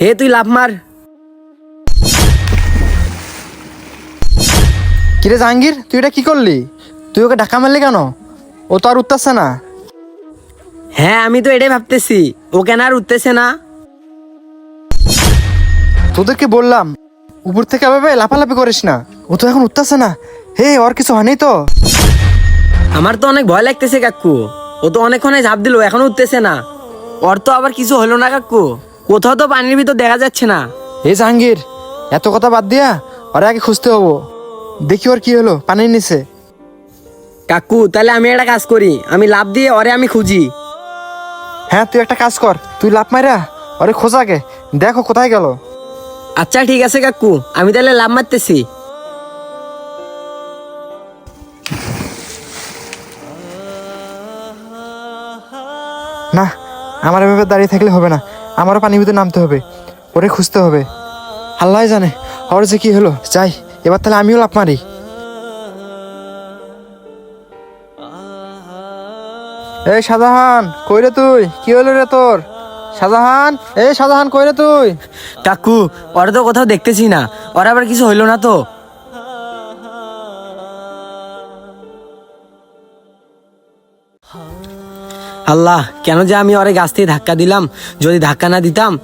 হে তুই লাভ মার। কিরে জাহাঙ্গীর তুই এটা কি করলি? তুই ওকে ধাক্কা মারলি কেন? ও তো আর উঠতেছে না। হ্যাঁ আমি তো এটাই ভাবতেছি ও কেন আর উঠতেছে না? তোদেরকে বললাম উপর থেকে এভাবে লাফালাফি করিস না। ও তো এখন উঠতেছে না। হে ওর কিছু হয়নি তো? আমার তো অনেক ভয় লাগতেছে কাকু। ও তো অনেকক্ষণে ঝাঁপ দিল এখনও উঠতেছে না। ওর তো আবার কিছু হলো না কাকু। কোথাও তো পানির ভিতর দেখা যাচ্ছে না। এ জাহাঙ্গীর এত কথা বাদ দিয়া ওরে আগে খুঁজতে হব। দেখি ওর কি হলো পানির নিচে। কাকু তাহলে আমি একটা কাজ করি। আমি লাভ দিয়ে ওরে আমি খুঁজি। হ্যাঁ তুই একটা কাজ কর। তুই লাভ মারা ওরে খোঁজাকে দেখো কোথায় গেল। আচ্ছা ঠিক আছে কাকু। আমি তাহলে লাভ মারতেছি। না আমার এভাবে দাঁড়িয়ে থাকলে হবে না। আমারও পানির ভিতরে নামতে হবে। ওরে খুঁজতে হবে। আল্লাহ জানে। ওর যে কি হলো? যাই, এবার তাহলে আমিও লাভ মারি। এই শাহজাহান কইরে তুই? কি হলো রে তোর? শাহজাহান, এই শাহজাহান কইরে তুই? কাকু, ওরা তো কোথাও দেখতেছি না। ওরা আবার কিছু হইল না তো। আল্লাহ কেন যে আমি ওরে গাছ থেকে ধাক্কা দিলাম? যদি ধাক্কা না দিতাম